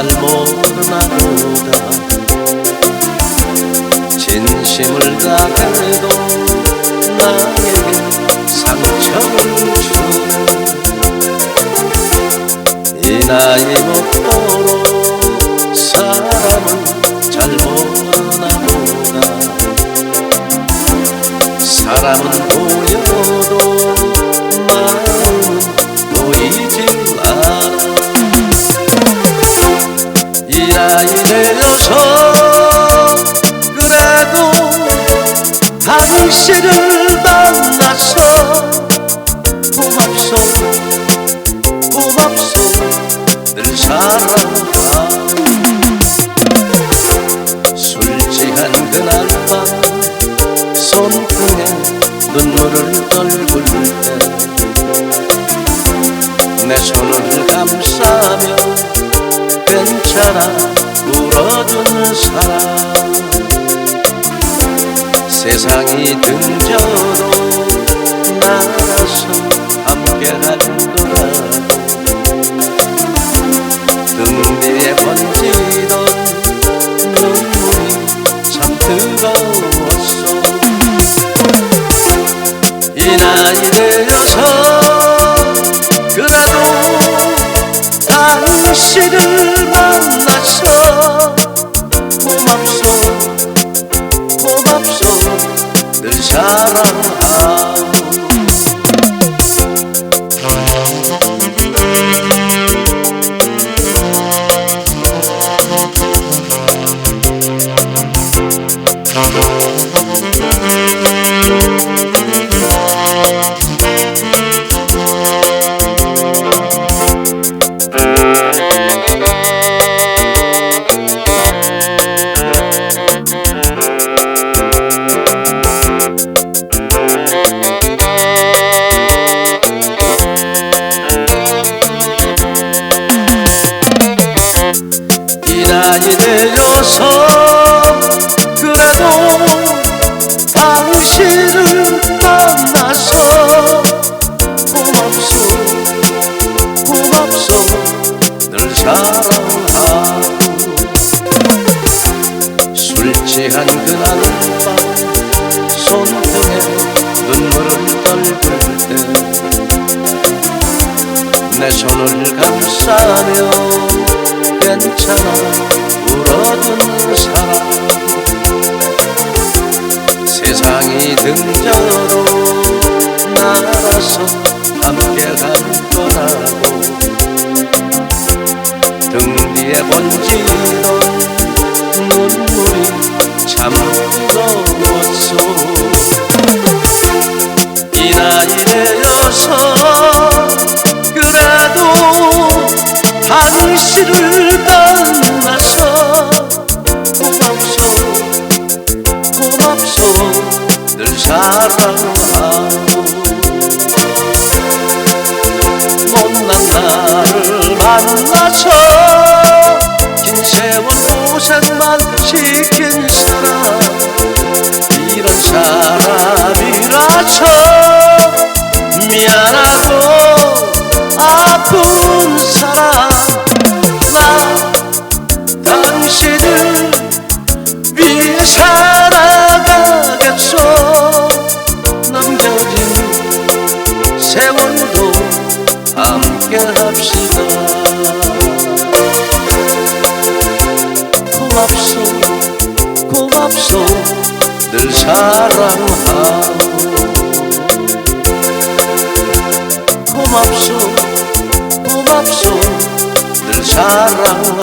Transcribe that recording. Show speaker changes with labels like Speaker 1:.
Speaker 1: 잘못 나보다. 진심을 다해도 나에게 상처를 주네. 이 나이 먹도록 사람은 잘못 나보다. 사람은 보여도 마음은 보이질 않아. 나이 되어서 그래도 당신을 만나서 고맙소 고맙소 늘 사랑하고 술 취한 그날 밤 손등에 눈물을 떨굴 때 내 손을 감싸며 괜찮아 울어준 사람. 세상이 등져도 나라서 함께 가더라도 등 뒤에 번지던 눈물이 참 뜨거웠어. 이 나이 되어서 그래도 당신을 이 나이 당신을 만나서 고맙소 고맙소. 늘 사랑하고 술 취한 그날 밤 손등에 눈물을 떨굴 때 내 손을 감싸며 괜찮아 울어준 사람 세상이 등져도 나라서 함께 갈 거라고. 등 뒤에 번지 만나서 긴 세월 고생만 시킨 사람. 이런 사람이라서 미안하고 아픈 사람. 나 당신을 위해 살아가겠소. 남겨진 세월도 함께 합시다. 고맙소 고맙소 늘 사랑하고 고맙소 고맙소 늘 사랑하고